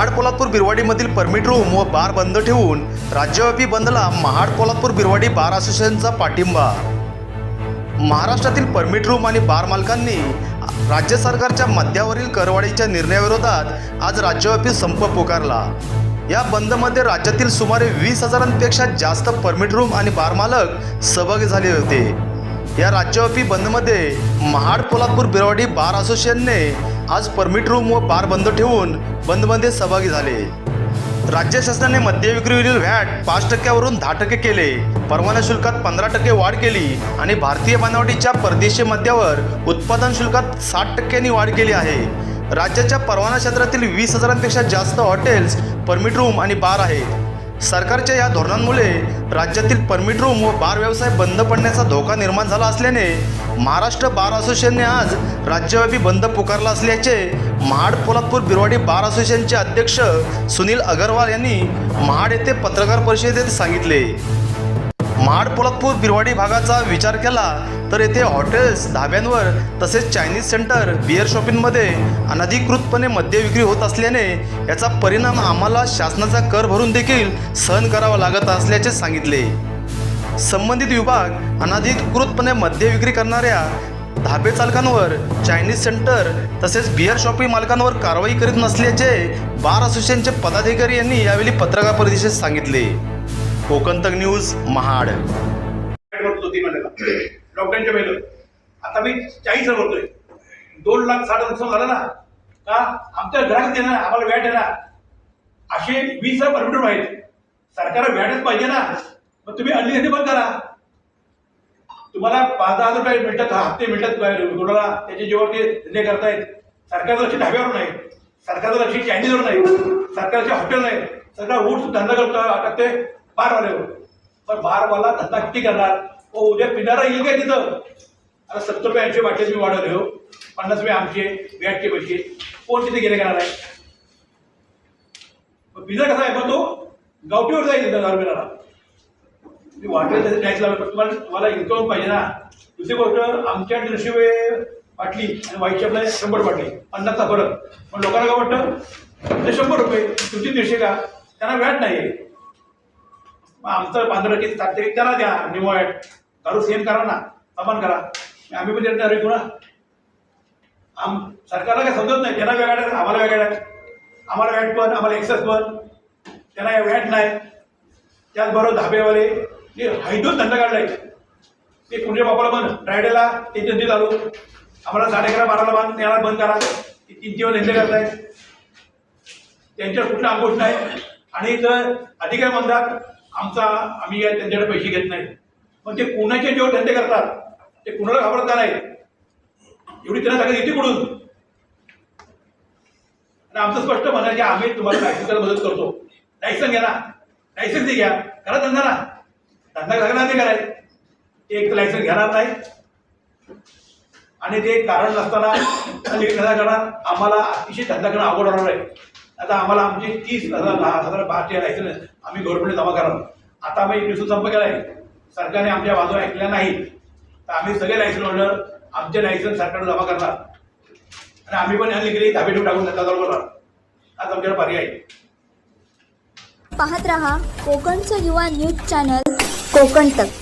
महाड पोलादपूर बिरवाडीमधील permit room व bar बंद ठेवून राज्यव्यापी बंदला महाड पोलादपूर बिरवाडी बार असोसिएशनचा पाठिंबा. महाराष्ट्रातील परमिट रूम आणि बार मालकांनी राज्य सरकारच्या मध्यावरील करवाढीच्या निर्णयाविरोधात आज राज्यव्यापी संप पुकारला. या बंदमध्ये राज्यातील सुमारे वीस हजारांपेक्षा जास्त परमिट रूम आणि बार मालक सहभागी झाले होते. या राज्यव्यापी बंदमध्ये महाड पोलादपूर बिरवाडी बार असोसिएशनने आज परमिट रूम व बार बंद ठेवून बंदमध्ये सहभागी झाले. राज्य शासनाने मद्य विक्रीवरील व्हॅट पाच टक्क्यावरून दहा टक्के केले. परवाना शुल्कात पंधरा टक्के वाढ केली आणि भारतीय बनावटीच्या परदेशी मद्यावर उत्पादन शुल्कात साठ टक्क्यांनी वाढ केली आहे. राज्याच्या परवाना क्षेत्रातील वीस हजारांपेक्षा जास्त हॉटेल्स परमिट रूम आणि बार आहेत. सरकारच्या या धोरणांमुळे राज्यातील परमिट रूम व बार व्यवसाय बंद पडण्याचा धोका निर्माण झाला असल्याने महाराष्ट्र बार असोसिएशनने आज राज्यव्यापी बंद पुकारला असल्याचे महाड पोलादपूर बिरवाडी बार असोसिएशनचे अध्यक्ष सुनील अगरवाल यांनी महाड येथे पत्रकार परिषदेत सांगितले. माड पोलकपूर बिरवाडी भागाचा विचार केला तर येथे हॉटेल्स धाब्यांवर तसेच चायनीज सेंटर बिअर शॉपिंगमध्ये अनधिकृतपणे मद्य विक्री होत असल्याने याचा परिणाम आम्हाला शासनाचा कर भरून देखील सहन करावा लागत असल्याचे सांगितले. संबंधित विभाग अनधिकृतपणे मद्य विक्री करणाऱ्या धाबे चालकांवर चायनीज सेंटर तसेच बिअर शॉपिंग मालकांवर कारवाई करीत नसल्याचे बार असोसिएशनचे पदाधिकारी यांनी यावेळी पत्रकार परिषदेत सांगितले. कोकण तक न्यूज महाड. लॉकडाऊनच्या वेळेला. आता मी चाळीस हजार भरतोय. दोन लाख साठ हजार नुकसान झालं ना का आमच्या घरात देणार आम्हाला व्याट येणार. असे वीस हजार परमिट आहेत. सरकार व्याटच पाहिजे ना. मग तुम्ही अनलिमिटेड बंद करा. तुम्हाला पाच दहा हजार रुपये मिळतात हप्ते मिळतात कोणाला त्याच्या जेव्हा ते धंदे करतायत. सरकारचं लक्ष ढाब्यावर नाही. सरकारचं लक्ष चायनीजवर नाही. सरकारचे हॉटेल नाही. सरकार ऊट धंदा करतो. टाकते बारवाल्यावर हो. पण बारवाला धंदा किती करणार? ओ उद्या पिणारा येईल काय तिथं? आता सत्तर रुपये ऐंशी वाटे वाढवले हो. पन्नास रुपये आमचे व्याटचे पैसे. कोण तिथे गेले करणार आहे? मग कसा आहे मग तो? गावठीवर जाईल तिथं दहा रुपयाला मी वाटेल त्याचे टॅक्स लावलं पण तुम्हाला तुम्हाला इन्कम पाहिजे ना. दुसरी गोष्ट आमच्या दीडशे रुपये बाटली आणि व्हाईटची आपल्या शंभर बाटली पन्नासचा फरक. पण लोकांना काय वाटतं? ते शंभर रुपये तुमची दीडशे का? त्यांना व्याज नाही आहे मग आमचं पंधरा टक्के सात करा द्या निमो व्याट दारू सेम करा ना समान करा. आम्ही पण त्यांना आहे ना. आम सरकारला काय समजत नाही त्यांना वेगळ्या आहेत, आम्हाला वेगळ्या आहेत. आम्हाला वॅट पण आम्हाला एक्सेस पण. त्यांना वॅट नाही. त्याचबरोबर धाबेवाले जे हैदून धंदा काढलाय ते कुंडे बापाला बंद. फ्रायडेला ते धंदे चालू आम्हाला साडे अकरा बाराला बांध नेणार बंद करा. ते तीन किंवा धंदे करताय. त्यांच्यावर कुठला अंगोष नाही. आणि तर अधिकारी म्हणतात आमचा आम्ही या त्यांच्याकडे पैसे घेत नाही. पण ते कुणाचे जेव्हा धंदे करतात ते कुणाला घाबरत नाही एवढी त्यांना सगळं येते कुठून? आणि आमचं स्पष्ट म्हणणं की आम्ही तुम्हाला लायसन्सला मदत करतो. लायसन घ्या ना. लायसन्स घ्या. करा धंदा ना. धंदा लागणार नाही कराय ते एक लायसन्स घेणार नाही. आणि ते कारण नसताना करणार. आम्हाला अतिशय धंदा करणं आवड होणार आहे. आता आम्हाला आमचे तीस हजार दहा हजार बाराचे लायसन्स आम्ही गव्हर्नमेंट जमा करावं. आता आम्ही एक संप केलाय. सरकारने आमच्या बाजूला ऐकल्या नाही तर आम्ही सगळे लायसन्स होल्डर आमचे लायसन्स सरकारने जमा करणार. आणि आम्ही पण अनलिगली धाबे ठेवून टाकून धंदा चालू करणार. आज आमच्याकडे पर्याय आहे. पाहत रहा कोकणचं युवा न्यूज चॅनल कोकण तक.